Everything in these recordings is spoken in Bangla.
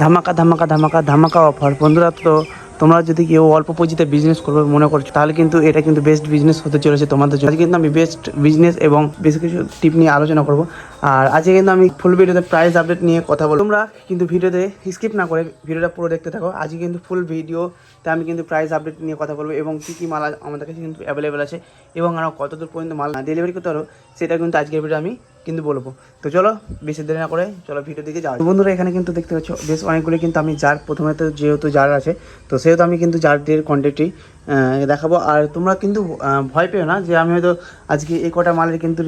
ধামাকা ধামাকা ধামাকা ধামাকা অফার বন্ধুরা, তো তোমরা যদি কেউ অল্প পুঁজিতে বিজনেস করবে মনে করছ, তাহলে কিন্তু এটা কিন্তু বেস্ট বিজনেস হতে চলেছে তোমাদের জন্য। কিন্তু আমি বেস্ট বিজনেস এবং বেশ কিছু টিপ নিয়ে আলোচনা করব। আর আজকে কিন্তু আমি ফুল ভিডিওতে প্রাইস আপডেট নিয়ে কথা বলব। তোমরা কিন্তু ভিডিওতে স্কিপ না করে ভিডিওটা পুরো দেখতে থাকো। আজকে কিন্তু ফুল ভিডিওতে আমি কিন্তু প্রাইস আপডেট নিয়ে কথা বলব এবং কী কী মাল আমাদের কাছে কিন্তু অ্যাভেলেবেল আছে এবং আমরা কতদূর পর্যন্ত মাল ডেলিভারি করতে পারো সেটা কিন্তু আজকের ভিডিও আমি কিন্তু বলব। তো চলো, বেশি দেরি না করে চলো ভিডিও দিকে যাও বন্ধুরা, এখানে কিন্তু দেখতে পাচ্ছ, বেশ অনেকগুলো কিন্তু আমি যার, প্রথমে তো যেহেতু যার আছে, তো সেহেতু আমি কিন্তু যারদের কন্ট্যাক্টই দেখাবো। আর তোমরা কিন্তু ভয় পেও না যে আমি হয়তো আজকে এই কটা মালের কিন্তু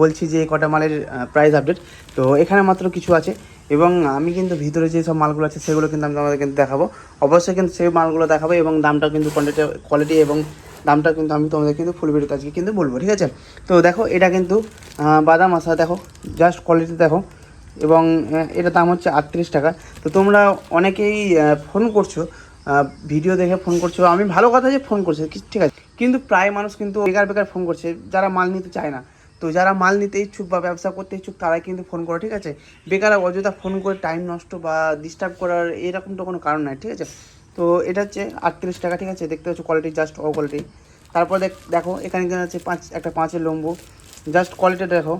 বলছি যে এই কটা মালের প্রাইস আপডেট তো এখানে মাত্র কিছু আছে এবং আমি কিন্তু ভিতরে যে সব মালগুলো আছে, সেগুলো কিন্তু আমি তোমাদের কিন্তু দেখাবো। অবশ্যই কিন্তু সেই মালগুলো দেখাবো এবং দামটা কিন্তু কোয়ান্টিটি কোয়ালিটি এবং দামটা কিন্তু আমি তোমাদের কিন্তু ফুল ভিডিওতে আজকে কিন্তু বলব, ঠিক আছে? তো দেখো, এটা কিন্তু বাদাম আসা দেখো জাস্ট কোয়ালিটি দেখো, এবং এটার দাম হচ্ছে আটত্রিশ টাকা। তো তোমরা অনেকেই ফোন করছ ভিডিও দেখে ফোন করছ, আমি ভালো কথা যে ফোন করছে ঠিক আছে? কিন্তু প্রায় মানুষ কিন্তু বেকার বেকার ফোন করছে, যারা মাল নিতে চায় না। তো যারা মাল নিতে ইচ্ছুক বা ব্যবসা করতে ইচ্ছুক, তারাই কিন্তু ফোন করে, ঠিক আছে? বেকার অযথা ফোন করে টাইম নষ্ট বা ডিস্টার্ব করার এরকম তো কোনো কারণ নাই, ঠিক আছে? তো এটা হচ্ছে আটত্রিশ টাকা, ঠিক আছে? দেখতে পাচ্ছ কোয়ালিটি জাস্ট ও কোয়ালিটি তারপর দেখ এখানে কিন্তু আছে পাঁচ, একটা পাঁচের লম্বু। জাস্ট কোয়ালিটিটা দেখো,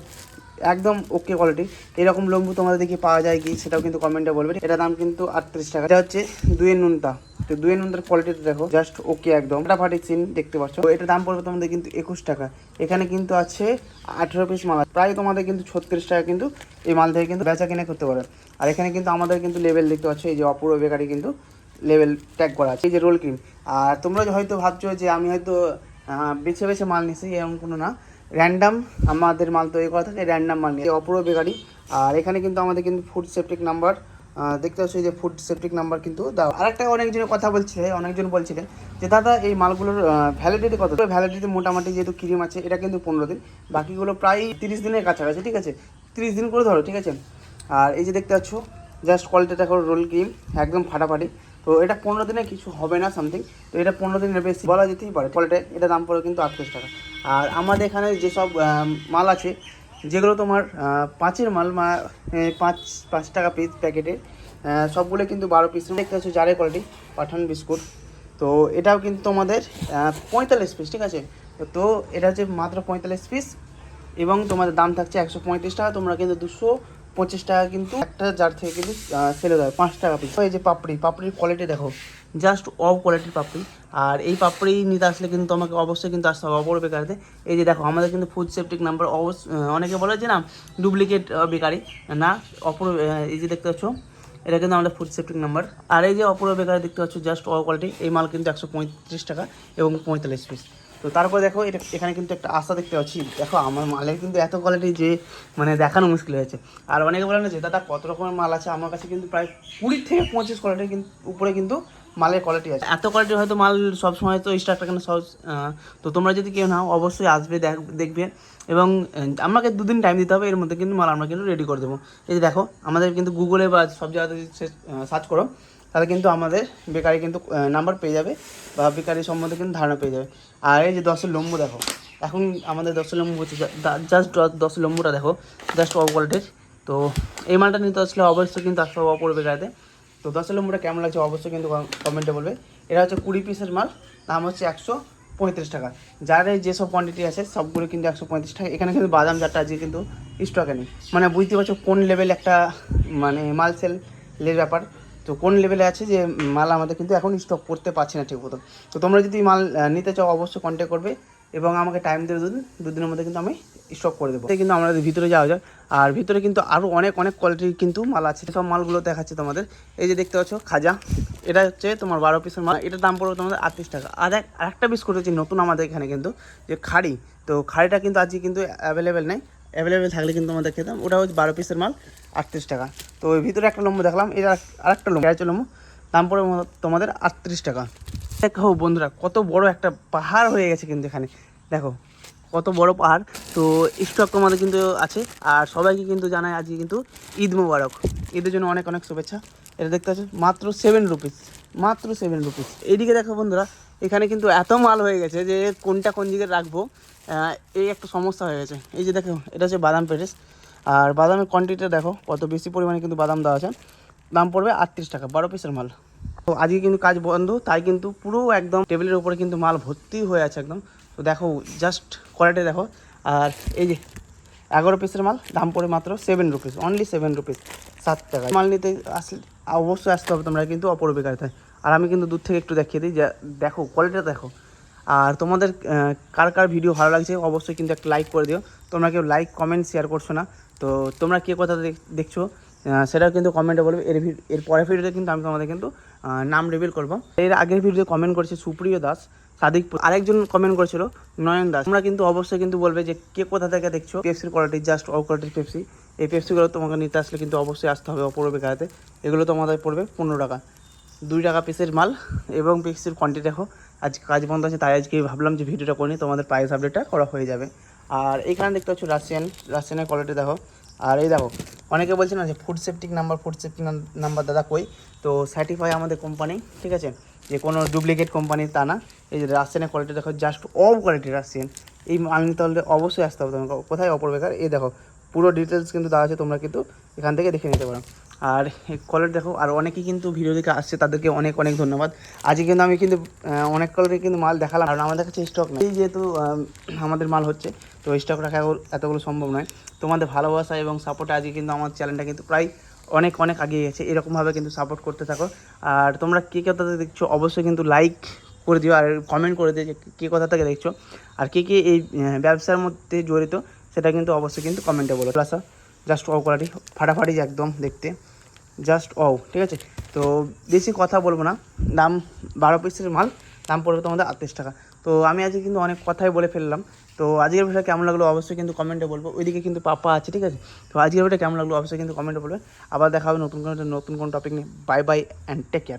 একদম ওকে কোয়ালিটি এরকম লম্বু তোমাদের দেখি পাওয়া যায় কি, সেটাও কিন্তু কমেন্টে বলবে। এটা দাম কিন্তু আটত্রিশ টাকা। এটা হচ্ছে দুয়ের নুনটা। তো দুয়ের নুনটার কোয়ালিটিটা দেখো জাস্ট ওকে একদম। ফাটাফাটি সিন দেখতে পাচ্ছ। তো এটা দাম পড়বে তোমাদের কিন্তু একুশ টাকা। এখানে কিন্তু আছে আঠেরো পিস মাল। প্রায় তোমাদের কিন্তু ছত্রিশ টাকা কিন্তু এই মাল থেকে কিন্তু বেচা কিনে করতে পারে। আর এখানে কিন্তু আমাদের কিন্তু লেভেল দেখতে পাচ্ছ, এই যে অপূর্ব বেকারি কিন্তু লেভেল ট্যাগ করা আছে, এই যে রোল ক্রিম আর তোমরা হয়তো ভাবছ যে আমি হয়তো বেছে বেছে মাল নিছি, এরকম কোনো না। র্যান্ডাম আমাদের মাল তৈরি করা থাকে র্যান্ডাম মাল নিয়ে। অপূর্ব বেকারি। আর এখানে কিন্তু আমাদের কিন্তু ফুড সেফটিক নাম্বার দেখতে পাচ্ছ যে ফুড সেফটিক নাম্বার কিন্তু দাও। আরেকটা অনেকজনের কথা বলছিলে অনেকজন বলছিলেন যে, দাদা, এই মালগুলোর ভ্যালিডিটি কত? ভ্যালিডিটি মোটামুটি যেহেতু ক্রিম আছে, এটা কিন্তু পনেরো দিন। বাকিগুলো প্রায় তিরিশ দিনের কাছাকাছি, ঠিক আছে? তিরিশ দিন করে ধরো, ঠিক আছে? আর এই যে দেখতে পাচ্ছ জাস্ট কোয়ালিটি দেখো রোল ক্রিম একদম ফাটাফাটি। তো এটা পনেরো দিনে কিছু হবে না সামথিং তো এটা পনেরো দিনের বেশি। বলা যেতেই পারে। কোয়ালিটি এটা দাম পড়ে কিন্তু আটত্রিশ টাকা। আর আমাদের এখানে যেসব মাল আছে যেগুলো তোমার পাঁচের মাল মা পাঁচ পাঁচ টাকা পিস প্যাকেটে আহ, সবগুলো কিন্তু বারো পিস দেখতে পাচ্ছ জারের কোয়ালিটি পাঠান বিস্কুট। তো এটাও কিন্তু তোমাদের পঁয়তাল্লিশ পিস ঠিক আছে? তো এটা হচ্ছে মাত্র পঁয়তাল্লিশ পিস এবং তোমাদের দাম থাকছে একশো পঁয়ত্রিশ টাকা। তোমরা কিন্তু দুশো পঁচিশ টাকা কিন্তু একটা জার থেকে কিন্তু সেলে দেয়, পাঁচ টাকা পিস এই যে পাপড়ি, পাপড়ির কোয়ালিটি দেখো জাস্ট অফ কোয়ালিটির পাপড়ি। আর এই পাপড়ি নিতে আসলে কিন্তু তোমাকে অবশ্যই কিন্তু আসতে হবে অপর বেকারিতে। এই যে দেখো, আমাদের কিন্তু ফুড সেফটিক নাম্বার অবশ্য অনেকে বলে যে না ডুপ্লিকেট বেকারি। না, অপর এই যে দেখতে পাচ্ছ, এটা কিন্তু আমাদের ফুড সেফটিক নাম্বার আর এই যে অপূর্ব বেকারি দেখতে পাচ্ছ জাস্ট অল কোয়ালিটি এই মাল কিন্তু একশো পঁয়ত্রিশ টাকা এবং পঁয়তাল্লিশ পিস তো তারপর দেখো, এটা এখানে কিন্তু একটা আশা দেখতে পাচ্ছি। দেখো, আমার মালের কিন্তু এত কোয়ালিটি যে মানে দেখানো মুশকিল হয়েছে আর অনেকে বলে না যে, দাদা, কত রকমের মাল আছে? আমার কাছে কিন্তু প্রায় কুড়ি থেকে পঁচিশ কোয়ালিটির কিন্তু উপরে কিন্তু মালের কোয়ালিটি আছে। এত কোয়ালিটির হয়তো মাল সবসময় তো স্টার্ট কেন সহজ তো তোমরা যদি কেউ নাও, অবশ্যই আসবে, দেখ- দেখবে। এবং আমাকে দুদিন টাইম দিতে হবে, এর মধ্যে কিন্তু মাল আমরা কিন্তু রেডি করে দেবো। এই দেখো, আমাদের কিন্তু গুগলে বা সব জায়গাতে সার্চ করো তাহলে কিন্তু আমাদের বেকারি কিন্তু নাম্বার পেয়ে যাবে বা বেকারি সম্বন্ধে কিন্তু ধারণা পেয়ে যাবে। আর এই যে দশের লম্বু দেখো, এখন আমাদের দশের লম্বু হচ্ছে জাস্ট দশের লম্বুটা দেখো জাস্ট অফ কোয়ালিটির তো এই মালটা নিতে আসলে অবশ্যই কিন্তু আসতে হবে অপর বেকারিতে। তো দশের লম্বুটা কেমন লাগছে অবশ্যই কিন্তু কমেন্টে বলবে। এটা হচ্ছে কুড়ি পিসের মাল, দাম হচ্ছে একশো পঁয়ত্রিশ টাকা। যার এই যেসব কোয়ান্টিটি আছে, সবগুলো কিন্তু একশো পঁয়ত্রিশ টাকা। এখানে কিন্তু বাদাম চারটা আজকে কিন্তু স্টকে নেই। মানে বুঝতে পারছ কোন লেভেল একটা মানে মাল সেলের ব্যাপার। তো কোন লেভেলে আছে যে মাল আমাদের কিন্তু এখন স্টক করতে পারছি না ঠিক মতো তো তোমরা যদি মাল নিতে চাও অবশ্যই কন্ট্যাক্ট করবে এবং আমাকে টাইম দেবে দুদিন, দুদিনের মধ্যে কিন্তু আমি স্টক করে দেবো। কিন্তু আমাদের ভিতরে যাওয়া যায়, আর ভিতরে কিন্তু আরও অনেক অনেক কোয়ালিটির কিন্তু মাল আছে। সব মালগুলো দেখাচ্ছে তোমাদের। এই যে দেখতে পাচ্ছ, খাজা। এটা হচ্ছে তোমার বারো পিসের মাল। এটার দাম পড়বে তোমাদের আটত্রিশ টাকা। আর এক আরেকটা বিস্কুট হচ্ছে নতুন আমাদের এখানে কিন্তু, যে খাড়ি। তো খাড়িটা কিন্তু আজকে কিন্তু অ্যাভেলেবেল নেই। অ্যাভেলেবেল থাকলে কিন্তু আমাদের খেতাম ওটা হচ্ছে বারো পিসের মাল, আটত্রিশ টাকা। তো ওই ভিতরে একটা লম্বু দেখলাম এটা আরেকটা লম্বু এটা লম্বু দাম পড়বে মো- তোমাদের আটত্রিশ টাকা। দেখো বন্ধুরা, কত বড় একটা পাহাড় হয়ে গেছে কিন্তু এখানে। দেখো, কত বড় পাহাড়। তো স্টক তোমাদের কিন্তু আছে। আর সবাইকে কিন্তু জানায় আজকে কিন্তু ঈদ মোবারক। ঈদের জন্য অনেক অনেক শুভেচ্ছা। এটা দেখতে পাচ্ছ, মাত্র সেভেন রুপিস মাত্র সেভেন রুপিস এইদিকে দেখো বন্ধুরা এখানে কিন্তু এত মাল হয়ে গেছে যে কোনটা কোন দিকে রাখব এই একটা সমস্যা হয়ে গেছে। এই যে দেখো, এটা হচ্ছে বাদাম পেটিস আর বাদামের কোয়ান্টিটিটা দেখো, কত বেশি পরিমাণে কিন্তু বাদাম দেওয়া আছে। দাম পড়বে আটত্রিশ টাকা, বারো পিসের মাল। তো আজকে কিন্তু কাজ বন্ধ, তাই কিন্তু পুরো একদম টেবিলের উপরে কিন্তু মাল ভর্তি হয়ে আছে একদম। তো দেখো জাস্ট কোয়ালিটি দেখো। আর এই যে, এগারো পিসের মাল, দাম পড়ে মাত্র seven rupees only seven rupees সাত টাকা। মাল নিতে আসলে, অবশ্যই আসতে হবে তোমরা কিন্তু অপরবিকারিতায় আর আমি কিন্তু দূর থেকে একটু দেখিয়ে দিই যে, দেখো কোয়ালিটিটা দেখো। আর তোমাদের কার কার ভিডিও ভালো লাগছে, অবশ্যই কিন্তু একটা লাইক করে দিও। তোমরা কেউ লাইক কমেন্ট শেয়ার করছ না। তো তোমরা কে কথা দেখ- দেখছ সেটাও কিন্তু কমেন্টে বলবে। এর এর পরের ভিডিওতে কিন্তু আমি তোমাদের কিন্তু নাম রিভিল করব। এর আগের ভিডিওতে কমেন্ট করেছে সুপ্রিয় দাস, সাদিক আরেকজন কমেন্ট করেছিল নয়ন দাস। তোমরা কিন্তু অবশ্যই কিন্তু বলবে যে, কে কোথা থেকে দেখছ? পেপসির কোয়ালিটি জাস্ট অফ কোয়ালিটির পেপসি এই পেপসিগুলো তোমাকে নিতে আসলে কিন্তু অবশ্যই আসতে হবে অপূর্ব বেকারাতে এগুলো তোমাদের পড়বে পনেরো টাকা। দুই টাকা পিসের মাল এবং পিসের কোয়ান্টিটি দেখো। আজ কাজ বন্ধ আছে, তাই আজকে ভাবলাম যে ভিডিওটা করি তোমাদের প্রাইস আপডেটটা করা হয়ে যাবে। আর এইখানে দেখতে পাচ্ছ রাশিয়ান রাশিয়ানের কোয়ালিটি দেখো। আর এই দেখো, অনেকে বলছে না যে food safety number food safety number দাদা কই? তো সার্টিফাই আমাদের কোম্পানি ঠিক আছে? যে কোনো ডুপ্লিকেট কোম্পানি তা না। এই যে রাশিয়ানের কোয়ালিটি দেখো জাস্ট অল কোয়ালিটি রাশিয়ান এই মাল নিতে হলে অবশ্যই আসতে হবে তোমাকে। কোথায় অপর বেকার? এই দেখো, পুরো ডিটেলস কিন্তু দেওয়া আছে, তোমরা কিন্তু এখান থেকে দেখে নিতে পারো। আর কলার দেখো, আর অনেকেই কিন্তু ভিডিও দেখে আসছে, তাদেরকে অনেক অনেক ধন্যবাদ। আজকে কিন্তু আমি কিন্তু অনেক কলারে কিন্তু মাল দেখালাম, কারণ আমাদের কাছে স্টক নেই। যেহেতু আমাদের মাল হচ্ছে, তো স্টক রাখা এতগুলো সম্ভব নয়। তোমাদের ভালোবাসা এবং সাপোর্টে আজকে কিন্তু আমার চ্যানেলটা কিন্তু প্রায় অনেক অনেক এগিয়ে গেছে। এরকমভাবে কিন্তু সাপোর্ট করতে থাকো। আর তোমরা কে কথা দেখছ, অবশ্যই কিন্তু লাইক করে দিও, আর কমেন্ট করে দিও যে কে কোথা থেকে দেখছ। আর কে কে এই ব্যবসার মধ্যে জড়িত, সেটা কিন্তু অবশ্যই কিন্তু কমেন্টে বলো। প্লাস জাস্ট অ কোয়ালিটি ফাটাফাটি একদম দেখতে। জাস্ট অও ঠিক আছে? তো বেশি কথা বলব না। দাম বারো পিসের মাল, দাম পড়বে তোমাদের আটত্রিশ টাকা। তো আমি আজকে কিন্তু অনেক কথাই বলে ফেললাম। তো আজকের ভিডিও কেমন লাগল অবশ্যই কিন্তু কমেন্টে বলব। ওইদিকে কিন্তু পাপা আছে, ঠিক আছে? তো আজকের ভিডিও কেমন লাগল অবশ্যই কিন্তু কমেন্টে বলবে। আবার দেখা হবে নতুন কোনো নতুন কোনো টপিক নিয়ে। Bye bye and take care